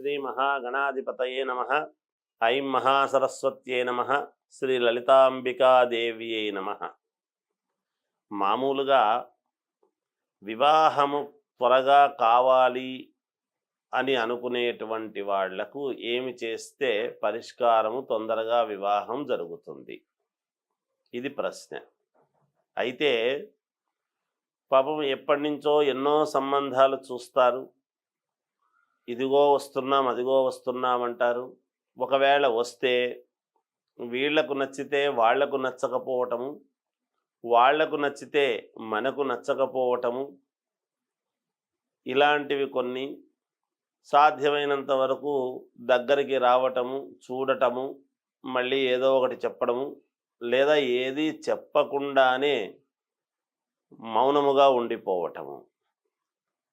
శ్రీ మహాగణాధిపతయే నమ. ఐం మహాసరస్వత్యే నమ. శ్రీ లలితాంబికాదేవ్యై నమ. మామూలుగా వివాహము త్వరగా కావాలి అని అనుకునేటువంటి వాళ్ళకు ఏమి చేస్తే పరిష్కారము తొందరగా వివాహం జరుగుతుంది? ఇది ప్రశ్న. అయితే పాపం ఎప్పటి నుంచో ఎన్నో సంబంధాలు చూస్తారు. ఇదిగో వస్తున్నాం అదిగో వస్తున్నాం అంటారు. ఒకవేళ వస్తే వీళ్ళకు నచ్చితే వాళ్ళకు నచ్చకపోవటము వాళ్ళకు నచ్చితే మనకు నచ్చకపోవటము ఇలాంటివి కొన్ని సాధ్యమైనంత వరకు దగ్గరికి రావటము చూడటము మళ్ళీ ఏదో ఒకటి చెప్పడము లేదా ఏది చెప్పకుండానే మౌనముగా ఉండిపోవటము.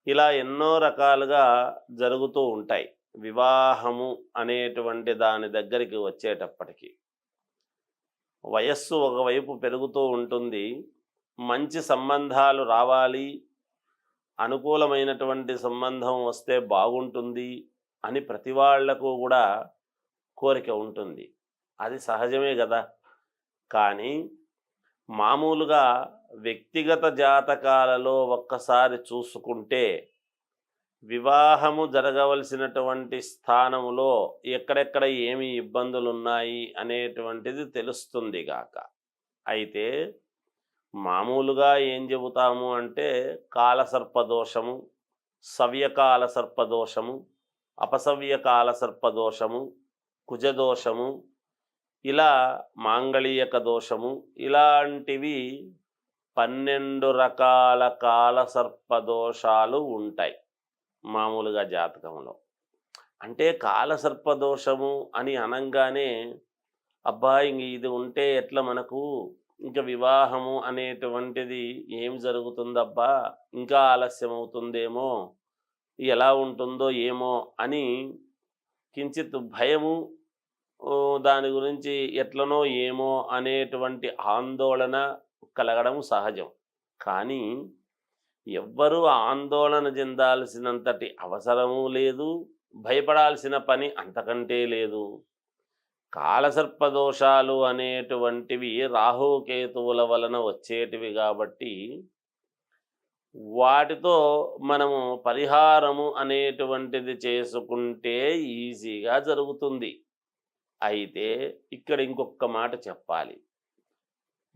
ఇలా ఎన్నో రకాలుగా జరుగుతూ ఉంటాయి. వివాహము అనేటువంటి దాని దగ్గరికి వచ్చేటప్పటికి. వయస్సు ఒకవైపు పెరుగుతూ ఉంటుంది. మంచి సంబంధాలు రావాలి. అనుకూలమైనటువంటి సంబంధం వస్తే బాగుంటుంది అని ప్రతి వాళ్ళకు కూడా కోరిక ఉంటుంది. అది సహజమే కదా కానీ మామూలుగా వ్యక్తిగత జాతకాలలో ఒక్కసారి చూసుకుంటే వివాహము జరగవలసినటువంటి స్థానములో ఎక్కడెక్కడ ఏమి ఇబ్బందులు ఉన్నాయి అనేటువంటిది తెలుస్తుంది గాక. అయితే మామూలుగా ఏం చెబుతాము అంటే కాలసర్పదోషము సవ్యకాల సర్పదోషము అపసవ్యకాల సర్పదోషము కుజదోషము ఇలా మాంగళీయక దోషము ఇలాంటివి పన్నెండు రకాల కాల సర్పదోషాలు ఉంటాయి మామూలుగా జాతకంలో. అంటే కాలసర్పదోషము అని అనంగానే అబ్బా ఇంక ఇది ఉంటే ఎట్లా మనకు? ఇంకా వివాహము అనేటువంటిది ఏం జరుగుతుందబ్బా? ఇంకా ఆలస్యం అవుతుందేమో ఎలా ఉంటుందో ఏమో అని కించిత్ భయము దాని గురించి ఎట్లనో ఏమో అనేటువంటి ఆందోళన కలగడం సహజం. కానీ ఎవ్వరూ ఆందోళన చెందాల్సినంతటి అవసరము లేదు భయపడాల్సిన పని అంతకంటే లేదు. కాలసర్పదోషాలు అనేటువంటివి రాహుకేతువుల వలన వచ్చేటివి కాబట్టి వాటితో మనము పరిహారము అనేటువంటిది చేసుకుంటే ఈజీగా జరుగుతుంది. అయితే ఇక్కడ ఇంకొక మాట చెప్పాలి.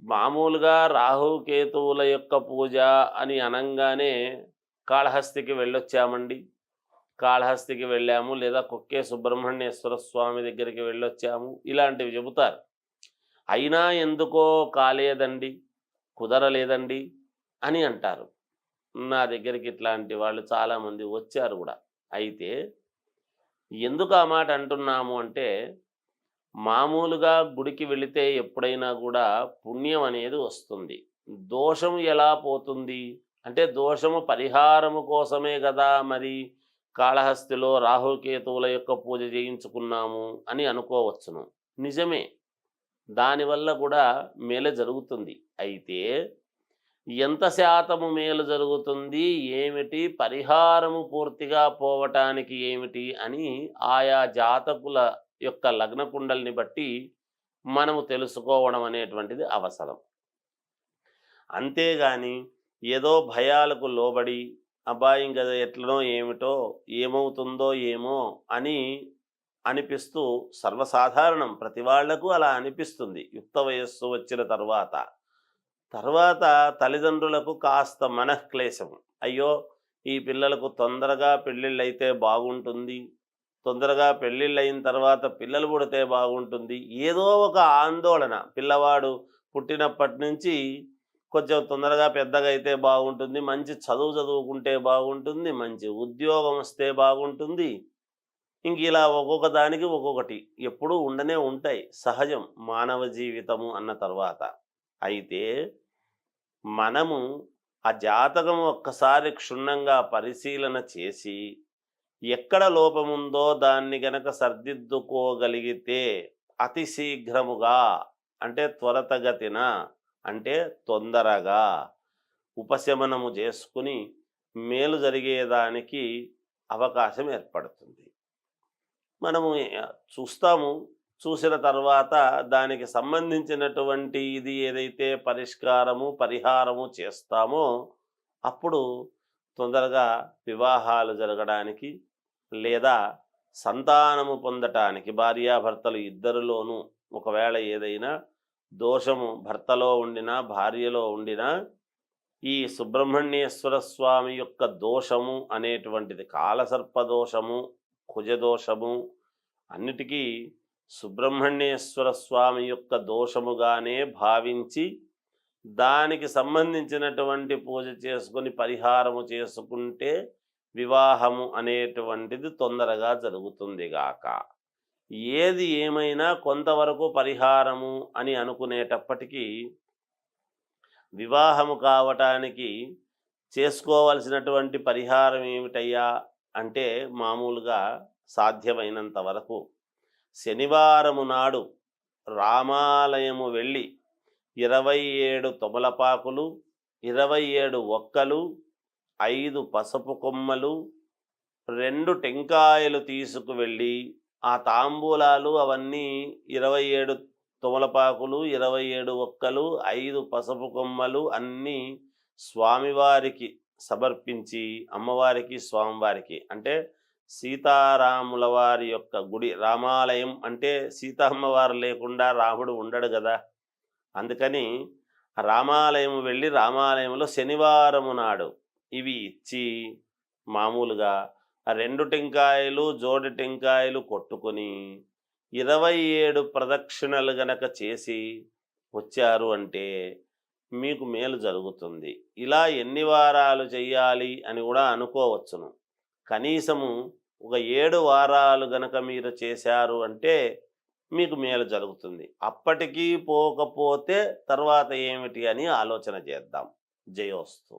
మామూలుగా రాహుకేతువుల యొక్క పూజ అని అనంగానే కాళహస్తికి వెళ్ళొచ్చామండి. కాళహస్తికి వెళ్ళాము లేదా కుక్కే సుబ్రహ్మణ్యేశ్వర స్వామి దగ్గరికి వెళ్ళొచ్చాము. ఇలాంటివి చెబుతారు. అయినా ఎందుకో కాలేదండి కుదరలేదండి అని అంటారు. నా దగ్గరికి ఇట్లాంటి వాళ్ళు చాలామంది వచ్చారు కూడా. అయితే ఎందుకు ఆ మాట అంటున్నాము అంటే మామూలుగా గుడికి వెళితే ఎప్పుడైనా కూడా పుణ్యం అనేది వస్తుంది. దోషం ఎలా పోతుంది? అంటే దోషము పరిహారము కోసమే కదా మరి కాళహస్తిలో రాహుకేతువుల యొక్క పూజ చేయించుకున్నాము అని అనుకోవచ్చును. నిజమే. దానివల్ల కూడా మేలు జరుగుతుంది. అయితే ఎంత శాతము మేలు జరుగుతుంది? ఏమిటి? పరిహారము పూర్తిగా పోవటానికి ఏమిటి? అని ఆయా జాతకుల యొక్క లగ్న కుండల్ని బట్టి మనము తెలుసుకోవడం అనేటువంటిది అవసరం. అంతేగాని ఏదో భయాలకు లోబడి అబ్బాయి ఇంకా ఎట్లనో ఏమిటో ఏమవుతుందో ఏమో అని అనిపిస్తూ సర్వసాధారణం. ప్రతి వాళ్ళకు అలా అనిపిస్తుంది. యుక్త వయస్సు వచ్చిన తర్వాత. తర్వాత తల్లిదండ్రులకు కాస్త మనఃక్లేశం అయ్యో ఈ పిల్లలకు తొందరగా పెళ్ళిళ్ళు అయితే బాగుంటుంది. తొందరగా పెళ్ళిళ్ళు అయిన తర్వాత పిల్లలు పుడితే బాగుంటుంది. ఏదో ఒక ఆందోళన. పిల్లవాడు పుట్టినప్పటి నుంచి కొంచెం తొందరగా పెద్దగా అయితే బాగుంటుంది. మంచి చదువు చదువుకుంటే బాగుంటుంది. మంచి ఉద్యోగం వస్తే బాగుంటుంది. ఇంక ఇలా ఒక్కొక్క దానికి ఒక్కొక్కటి. ఎప్పుడూ ఉండనే ఉంటాయి. సహజం మానవ జీవితము అన్న తర్వాత. అయితే మనము ఆ జాతకం ఒక్కసారి క్షుణ్ణంగా పరిశీలన చేసి ఎక్కడ లోపముందో దాన్ని గనక సర్దిద్దుకోగలిగితే అతి శీఘ్రముగా అంటే త్వరతగతిన అంటే తొందరగా ఉపశమనము చేసుకుని మేలు జరిగేదానికి అవకాశం ఏర్పడుతుంది. మనము చూస్తాము చూసిన తర్వాత దానికి సంబంధించినటువంటి ఇది ఏదైతే పరిష్కారము పరిహారము చేస్తామో అప్పుడు తొందరగా వివాహాలు జరగడానికి లేదా సంతానము పొందటానికి భార్యాభర్తలు ఇద్దరిలోనూ ఒకవేళ ఏదైనా దోషము భర్తలో ఉండినా భార్యలో ఉండినా ఈ సుబ్రహ్మణ్యేశ్వర స్వామి యొక్క దోషము అనేటువంటిది కాలసర్ప దోషము కుజదోషము అన్నిటికీ సుబ్రహ్మణ్యేశ్వర స్వామి యొక్క దోషముగానే భావించి దానికి సంబంధించినటువంటి పూజ చేసుకొని పరిహారము చేసుకుంటే వివాహము అనేటువంటిది తొందరగా జరుగుతుంది గాక. ఏది ఏమైనా కొంతవరకు పరిహారము అని అనుకునేటప్పటికీ వివాహము కావటానికి చేసుకోవలసినటువంటి పరిహారం ఏమిటయ్యా అంటే మామూలుగా సాధ్యమైనంత వరకు శనివారము నాడు రామాలయము వెళ్ళి ఇరవై ఏడు తొమలపాకులు ఇరవై ఏడు ఒక్కలు ఐదు పసుపు కొమ్మలు రెండు టెంకాయలు తీసుకువెళ్ళి ఆ తాంబూలాలు అవన్నీ ఇరవై ఏడు తుమలపాకులు ఇరవై ఏడు ఒక్కలు ఐదు పసుపు కొమ్మలు అన్నీ స్వామివారికి సమర్పించి అమ్మవారికి స్వామివారికి అంటే సీతారాముల వారి యొక్క గుడి రామాలయం అంటే సీతమ్మవారు లేకుండా రాముడు ఉండడు కదా. అందుకని రామాలయం వెళ్ళి రామాలయంలో శనివారము నాడు ఇవి ఇచ్చి మామూలుగా రెండు టెంకాయలు జోడి టెంకాయలు కొట్టుకొని ఇరవై ఏడు ప్రదక్షిణలు గనక చేసి వచ్చారు అంటే మీకు మేలు జరుగుతుంది. ఇలా ఎన్ని వారాలు చేయాలి అని కూడా అనుకోవచ్చును. కనీసము ఒక ఏడు వారాలు గనక మీరు చేశారు అంటే మీకు మేలు జరుగుతుంది. అప్పటికీ పోకపోతే తర్వాత ఏమిటి అని ఆలోచన చేద్దాం. జయోస్తు.